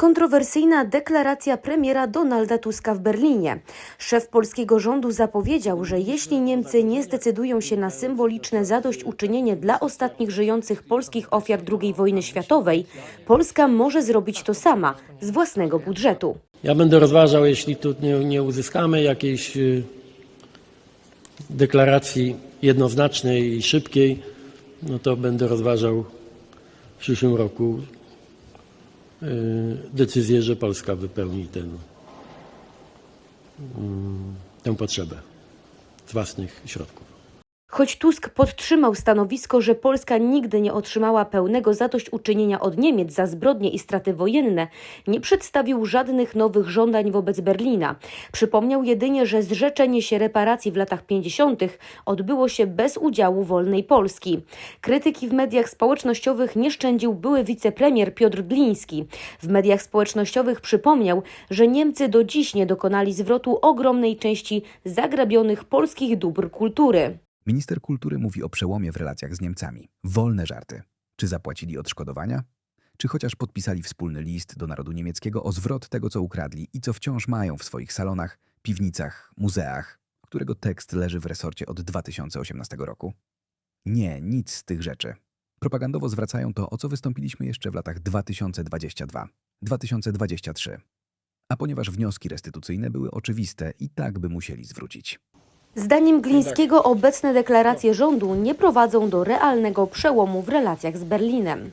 Kontrowersyjna deklaracja premiera Donalda Tuska w Berlinie. Szef polskiego rządu zapowiedział, że jeśli Niemcy nie zdecydują się na symboliczne zadośćuczynienie dla ostatnich żyjących polskich ofiar II wojny światowej, Polska może zrobić to sama z własnego budżetu. Ja będę rozważał, jeśli tu nie, nie uzyskamy jakiejś y, deklaracji jednoznacznej i szybkiej, no to będę rozważał w przyszłym roku decyzję, że Polska wypełni ten, mm, tę potrzebę z własnych środków. Choć Tusk podtrzymał stanowisko, że Polska nigdy nie otrzymała pełnego zadośćuczynienia od Niemiec za zbrodnie i straty wojenne, nie przedstawił żadnych nowych żądań wobec Berlina. Przypomniał jedynie, że zrzeczenie się reparacji w latach 50. odbyło się bez udziału wolnej Polski. Krytyki w mediach społecznościowych nie szczędził były wicepremier Piotr Gliński. W mediach społecznościowych przypomniał, że Niemcy do dziś nie dokonali zwrotu ogromnej części zagrabionych polskich dóbr kultury. Minister kultury mówi o przełomie w relacjach z Niemcami. Wolne żarty. Czy zapłacili odszkodowania? Czy chociaż podpisali wspólny list do narodu niemieckiego o zwrot tego, co ukradli i co wciąż mają w swoich salonach, piwnicach, muzeach, którego tekst leży w resorcie od 2018 roku? Nie, nic z tych rzeczy. Propagandowo zwracają to, o co wystąpiliśmy jeszcze w latach 2022-2023. A ponieważ wnioski restytucyjne były oczywiste, i tak by musieli zwrócić. Zdaniem Glińskiego obecne deklaracje rządu nie prowadzą do realnego przełomu w relacjach z Berlinem.